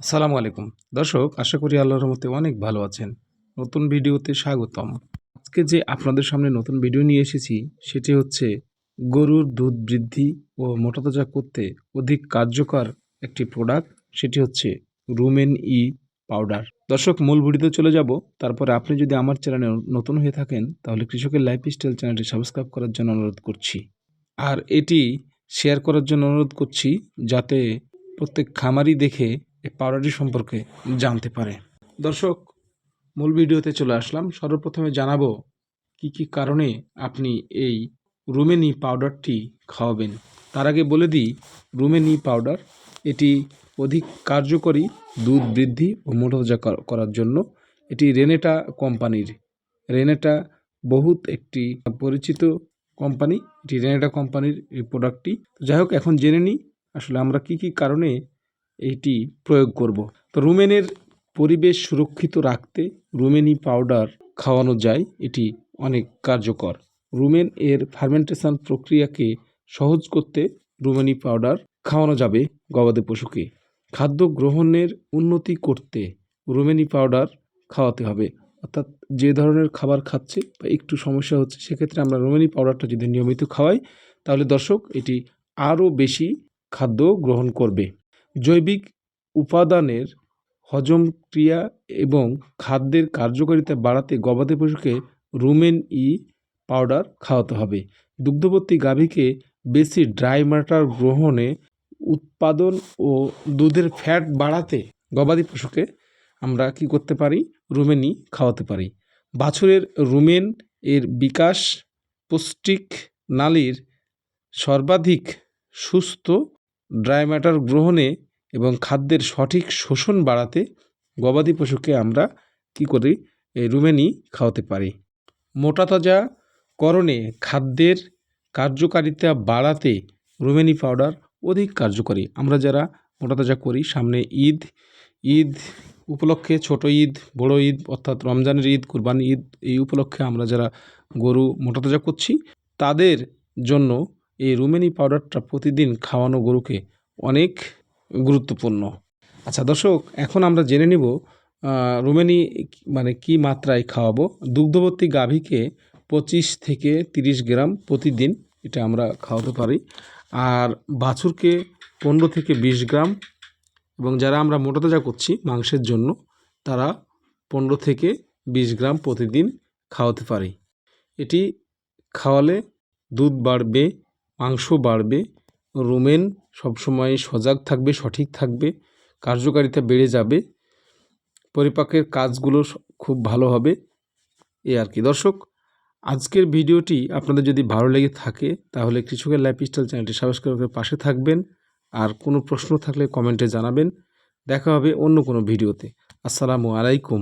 আসসালামু আলাইকুম। দর্শক, আশা করি আল্লাহর মতে অনেক ভালো আছেন। নতুন ভিডিওতে স্বাগতম। আজকে যে আপনাদের সামনে নতুন ভিডিও নিয়ে এসেছি, সেটি হচ্ছে গরুর দুধ বৃদ্ধি ও মোটাতাজা করতে অধিক কার্যকর একটি প্রোডাক্ট সেটি হচ্ছে রুমেন ই পাউডার। দর্শক, মূল ভিডিওতে চলে যাব। তারপরে আপনি যদি আমার চ্যানেলে নতুন হয়ে থাকেন, তাহলে কৃষকের লাইফস্টাইল চ্যানেলটি সাবস্ক্রাইব করার জন্য অনুরোধ করছি। আর এটি শেয়ার করার জন্য অনুরোধ করছি, যাতে প্রত্যেক খামারি দেখে এই পাউডারটি সম্পর্কে জানতে পারে। দর্শক, মূল ভিডিওতে চলে আসলাম। সর্বপ্রথমে জানাব কি কি কারণে আপনি এই রুমেনি পাউডারটি খাওয়াবেন। তার আগে বলে দিই রুমেনি পাউডার, এটি অধিক কার্যকরী, দুধ বৃদ্ধি ও মোটাতাজা কর- করার জন্য। এটি রেনেটা কোম্পানির। রেনেটা বহুত একটি পরিচিত কোম্পানি। এটি রেনেটা কোম্পানির এই প্রোডাক্টটি। যাই হোক, এখন জেনে নিই আসলে আমরা কি কি কারণে এইটি প্রয়োগ করব। তো রুমেনের পরিবেশ সুরক্ষিত রাখতে রুমেনি পাউডার খাওয়ানো যায়, এটি অনেক কার্যকর। রুমেন এর ফার্মেন্টেশন প্রক্রিয়াকে সহজ করতে রুমেনি পাউডার খাওয়ানো যাবে গবাদি পশুকে। খাদ্য গ্রহণের উন্নতি করতে রুমেনি পাউডার খাওয়াতে হবে। অর্থাৎ যে ধরনের খাবার খাচ্ছে বা একটু সমস্যা হচ্ছে, সেক্ষেত্রে আমরা রুমেনি পাউডারটা যদি নিয়মিত খাওয়াই, তাহলে দর্শক, এটি আরও বেশি খাদ্য গ্রহণ করবে। জৈবিক উপাদানের হজম ক্রিয়া এবং খাদ্যের কার্যকারিতা বাড়াতে গবাদি পশুকে রুমেন ই পাউডার খাওয়াতে হবে। দুগ্ধবর্তী গাভীকে বেশি ড্রাই ম্যাটার গ্রহণে উৎপাদন ও দুধের ফ্যাট বাড়াতে গবাদি পশুকে আমরা কি করতে পারি? রুমেনি খাওয়াতে পারি। বাছুরের রুমেন এর বিকাশ পুষ্টিক নালীর সর্বাধিক সুস্থ ড্রাই ম্যাটার গ্রহণে খাদ্যের সঠিক শোষণ বাড়াতে গবাদি পশুকে আমরা কি করি, এই রুমেনি খাওয়াতে পারি। মোটা তাজা করণে খাদ্যের কার্যকারিতা বাড়াতে রুমেনি পাউডার অধিক কার্যকরী। আমরা যারা মোটা তাজা করি, সামনে ঈদ ঈদ উপলক্ষে, ছোট ঈদ, বড় ঈদ, অর্থাৎ রমজানের ঈদ কুরবানি ঈদ, এই উপলক্ষে আমরা যারা গরু মোটা তাজা করছি, তাদের জন্য এই রুমেনি পাউডারটা প্রতিদিন খাওয়ানো গরুকে অনেক গুরুত্বপূর্ণ। আচ্ছা দর্শক, এখন আমরা জেনে নিব রুমেনি মানে কি মাত্রায় খাওয়াবো। দুগ্ধবর্তী গাভীকে পঁচিশ থেকে তিরিশ গ্রাম প্রতিদিন এটা আমরা খাওয়াতে পারি। আর বাছুরকে পনেরো থেকে বিশ গ্রাম এবং যারা আমরা মোটা তাজা করছি মাংসের জন্য, তারা পনেরো থেকে বিশ গ্রাম প্রতিদিন খাওয়াতে পারি। এটি খাওয়ালে দুধ বাড়বে, মাংস বাড়বে রুমেন সবসময় সজাগ থাকবে, সঠিক থাকবে, কার্যকারিতা বেড়ে যাবে, পরিপাকের কাজগুলো খুব ভালো হবে, এ আর কি। দর্শক, আজকের ভিডিওটি আপনাদের যদি ভালো লেগে থাকে, তাহলে কৃষকের লাইফ স্টাইল চ্যানেলটি সাবস্ক্রাইব করে পাশে থাকবেন, আর কোনো প্রশ্ন থাকলে কমেন্টে জানাবেন। দেখা হবে অন্য কোনো ভিডিওতে। আসসালামু আলাইকুম।